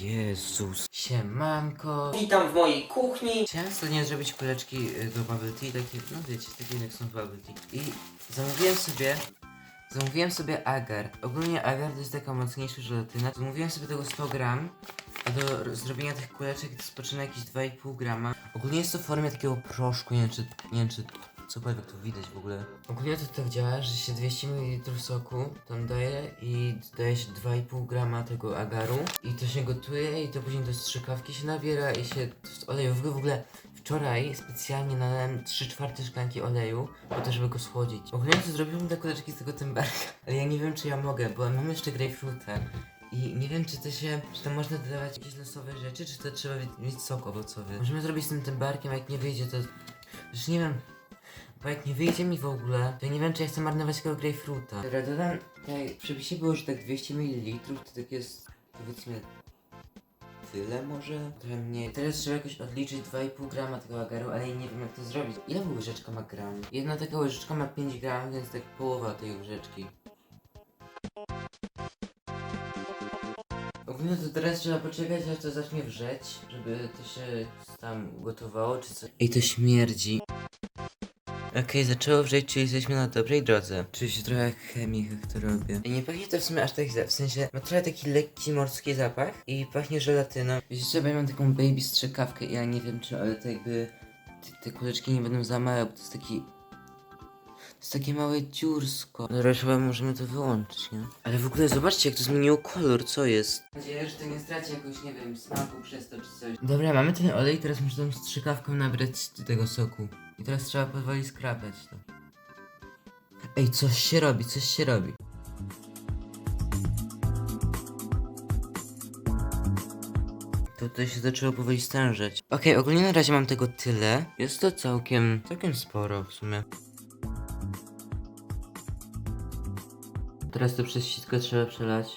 Jezus. Siemanko. Witam w mojej kuchni. Chciałem ostatnio zrobić kuleczki y, do bubble tea, takie, no wiecie, takie jak są w bubble tea. I zamówiłem sobie, zamówiłem sobie agar. Ogólnie agar to jest taka mocniejsza żelatyna. Zamówiłem sobie tego 100 gram, a do zrobienia tych kuleczek to spoczyna jakieś 2,5 grama. Ogólnie jest to w formie takiego proszku, nie wiem czy, nie wiem czy cokolwiek tu widać w ogóle. Ogólnie to tak działa, że się 200 ml soku tam daje i daje się 2,5 grama tego agaru i to się gotuje i to później do strzykawki się nabiera i się oleju. W ogóle, wczoraj specjalnie nalałem 3 czwarte szklanki oleju po to, żeby go schłodzić. Ogólnie to zrobiłem te kuleczki z tego tymbarka, ale ja nie wiem czy ja mogę, bo mam jeszcze grapefruita. I nie wiem, czy to się, czy to można dodawać jakieś losowe rzeczy, czy to trzeba mieć- sok owocowy. Możemy zrobić z tym tymbarkiem, jak nie wyjdzie, to... Już nie wiem, bo jak nie wyjdzie mi w ogóle, to nie wiem, czy ja chcę marnować tego grapefruita. Dobra, dodam, tutaj w przepisie było, że tak 200 ml, to tak jest, powiedzmy, tyle może? Trochę mniej. Teraz trzeba jakoś odliczyć 2,5 grama tego agaru, ale nie wiem jak to zrobić. Ile łyżeczka ma gram? Jedna taka łyżeczka ma 5 gram, więc tak połowa tej łyżeczki. Ogólnie to teraz trzeba poczekać, aż to zacznie wrzeć, żeby to się tam gotowało, czy co. Ej, to śmierdzi. Okej, zaczęło wrzeć, czyli jesteśmy na dobrej drodze. Czuję się trochę jak chemik, jak to robię. Nie pachnie to w sumie aż tak źle, w sensie ma trochę taki lekki morski zapach i pachnie żelatyną. Wiecie co, bo ja mam taką baby strzykawkę i ja nie wiem czy, ale to jakby te, te kuleczki nie będą za małe, bo to jest taki... To jest takie małe dziursko. No chyba możemy to wyłączyć, nie? Ale w ogóle zobaczcie, jak to zmieniło kolor, co jest? Mam nadzieję, że to nie straci jakoś, nie wiem, smaku przez to czy coś. Dobra, mamy ten olej, teraz muszę tą strzykawką nabrać tego soku. I teraz trzeba powoli skrapać to. Ej, coś się robi, coś się robi. Tutaj się zaczęło powoli stężeć. Okej, ogólnie na razie mam tego tyle. Jest to całkiem, całkiem sporo w sumie. Teraz to przez sitko trzeba przelać.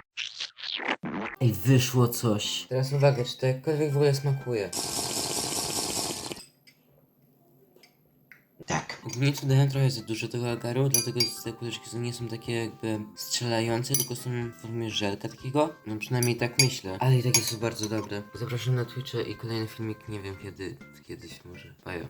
Ej, wyszło coś. Teraz uwaga, czy to jakkolwiek w ogóle smakuje. Tak. Ogólnie tu dałem trochę za dużo tego agaru, dlatego te kuleczki nie są takie jakby strzelające, tylko są w formie żelka takiego. No przynajmniej tak myślę. Ale i tak jest to bardzo dobre. Zapraszam na Twitcha i kolejny filmik, nie wiem kiedy, kiedyś może. Pajo.